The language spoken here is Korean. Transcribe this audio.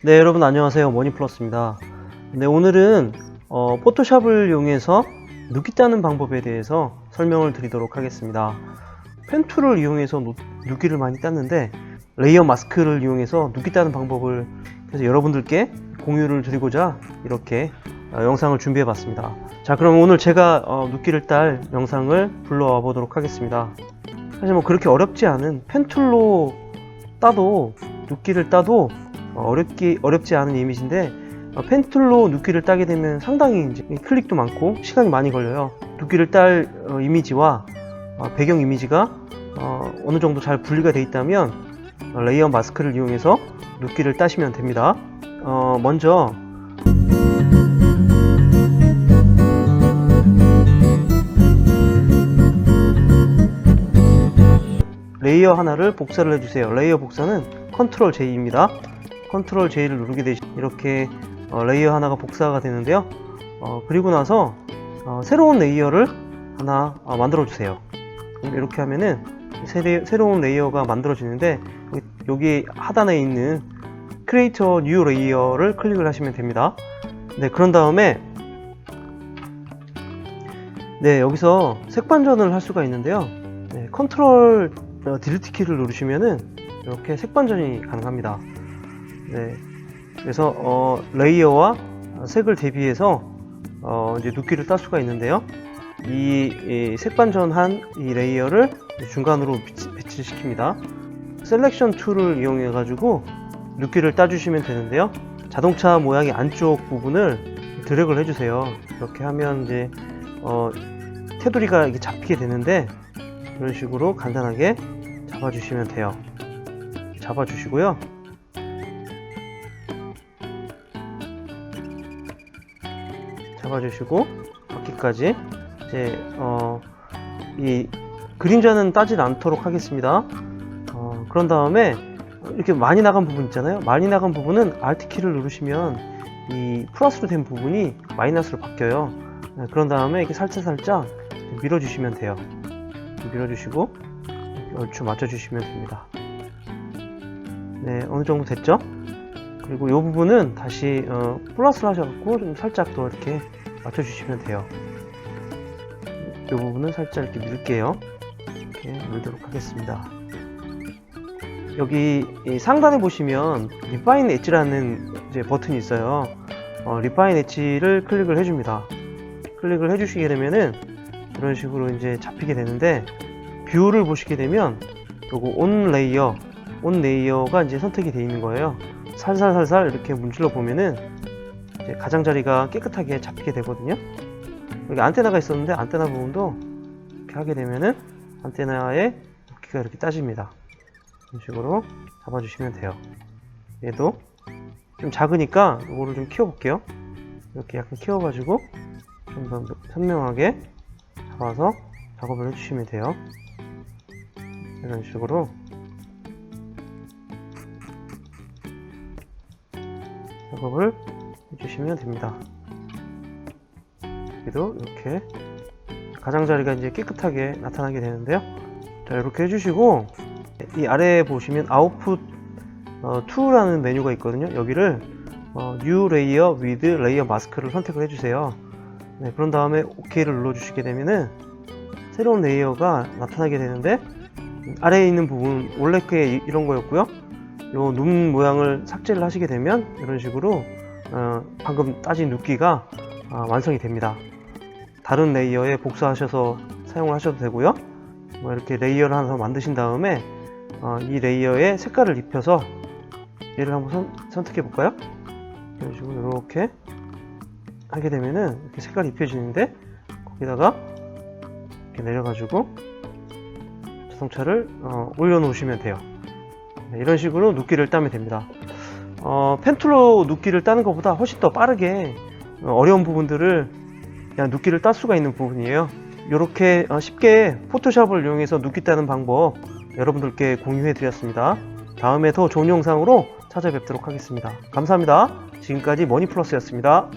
네 여러분 안녕하세요. 머니플러스입니다. 네 오늘은 어, 포토샵을 이용해서 눕기 따는 방법에 대해서 설명을 드리도록 하겠습니다. 펜툴을 이용해서 누, 눕기를 많이 땄는데 레이어 마스크를 이용해서 눕기 따는 방법을 그래서 여러분들께 공유를 드리고자 이렇게 어, 영상을 준비해 봤습니다. 자 그럼 오늘 제가 어, 눕기를 딸 영상을 불러와 보도록 하겠습니다. 사실 뭐 그렇게 어렵지 않은 펜툴로 따도 눕기를 따도 어, 어렵기 어렵지 않은 이미지인데 어, 펜툴로 눕기를 따게 되면 상당히 이제 클릭도 많고 시간이 많이 걸려요. 눕기를 딸 어, 이미지와 어, 배경 이미지가 어, 느 정도 잘 분리가 되어 있다면 어, 레이어 마스크를 이용해서 눕기를 따시면 됩니다. 어, 먼저 레이어 하나를 복사를 해주세요. 레이어 복사는 컨트롤 J입니다. 컨트롤 J를 누르게 되시면 이렇게 어, 레이어 하나가 복사가 되는데요. 어, 그리고 나서 어, 새로운 레이어를 하나 어, 만들어 주세요. 이렇게 하면은 새, 새로운 레이어가 만들어지는데 여기, 하단에 있는 크리에이터 뉴 레이어를 클릭을 하시면 됩니다. 네, 그런 다음에 네, 여기서 색반전을 할 수가 있는데요. 네, 컨트롤 어, 딜리트 키를 누르시면은 이렇게 색반전이 가능합니다. 네. 그래서 어, 레이어와 색을 대비해서 어, 이제 눕기를 딸 수가 있는데요. 이, 이 색반 전한 이 레이어를 중간으로 배치, 시킵니다. 셀렉션 툴을 이용해 가지고 눕기를 따주시면 되는데요. 자동차 모양의 안쪽 부분을 드래그를 해주세요. 이렇게 하면 이제 어, 테두리가 이렇게 잡히게 되는데 이런 식으로 간단하게 잡아주시면 돼요. 잡아주시고요. 잡아주시고 바퀴까지 이제 어, 이 그림자는 따질 않도록 하겠습니다. 어, 그런 다음에 이렇게 많이 나간 부분 있잖아요. 많이 나간 부분은 Alt 키를 누르시면 이 플러스로 된 부분이 마이너스로 바뀌어요. 네, 그런 다음에 이렇게 살짝 살짝 밀어주시면 돼요. 밀어주시고 얼추 맞춰주시면 됩니다. 네, 어느 정도 됐죠? 그리고 이 부분은 다시 어, 플러스를 하셔갖고 좀 살짝 더 이렇게 맞춰주시면 돼요. 이 부분은 살짝 이렇게 밀게요. 이렇게 밀도록 하겠습니다. 여기 이 상단에 보시면 리파인 엣지라는 버튼이 있어요. 어, 리파인 엣지를 클릭을 해줍니다. 클릭을 해주시게 되면은 이런 식으로 이제 잡히게 되는데 뷰를 보시게 되면 요거 온 레이어 온 레이어가 이제 선택이 되어 있는 거예요. 살살살살 이렇게 문질러 보면은 가장자리가 깨끗하게 잡히게 되거든요. 여기 안테나가 있었는데 안테나 부분도 이렇게 하게 되면은 안테나의 높이가 이렇게 따집니다. 이런 식으로 잡아주시면 돼요. 얘도 좀 작으니까 이거를 좀 키워볼게요. 이렇게 약간 키워가지고 좀 더 선명하게 잡아서 작업을 해주시면 돼요. 이런 식으로 작업을 해주시면 됩니다. 여기도 이렇게 가장자리가 이제 깨끗하게 나타나게 되는데요. 자, 이렇게 해주시고 이 아래에 보시면 아웃풋 어, 2라는 메뉴가 있거든요. 여기를 어, New Layer with Layer Mask를 선택을 해주세요. 네, 그런 다음에 OK를 눌러주시게 되면은 새로운 레이어가 나타나게 되는데 아래에 있는 부분 원래 게 이런 거였고요. 요 눈 모양을 삭제를 하시게 되면 이런 식으로 어, 방금 따진 눕기가 어, 완성이 됩니다. 다른 레이어에 복사하셔서 사용을 하셔도 되고요. 뭐 이렇게 레이어를 하나 더 만드신 다음에 어, 이 레이어에 색깔을 입혀서 얘를 한번 선, 택해 볼까요? 이런 식으로 이렇게 하게 되면은 이렇게 색깔이 입혀지는데 거기다가 이렇게 내려가지고 자동차를 어, 올려놓으시면 돼요. 네, 이런 식으로 눕기를 따면 됩니다. 어, 펜툴로 눕기를 따는 것보다 훨씬 더 빠르게 어, 어려운 부분들을 그냥 눕기를 딸 수가 있는 부분이에요. 이렇게 어, 쉽게 포토샵을 이용해서 눕기 따는 방법 여러분들께 공유해 드렸습니다. 다음에 더 좋은 영상으로 찾아뵙도록 하겠습니다. 감사합니다. 지금까지 머니플러스였습니다.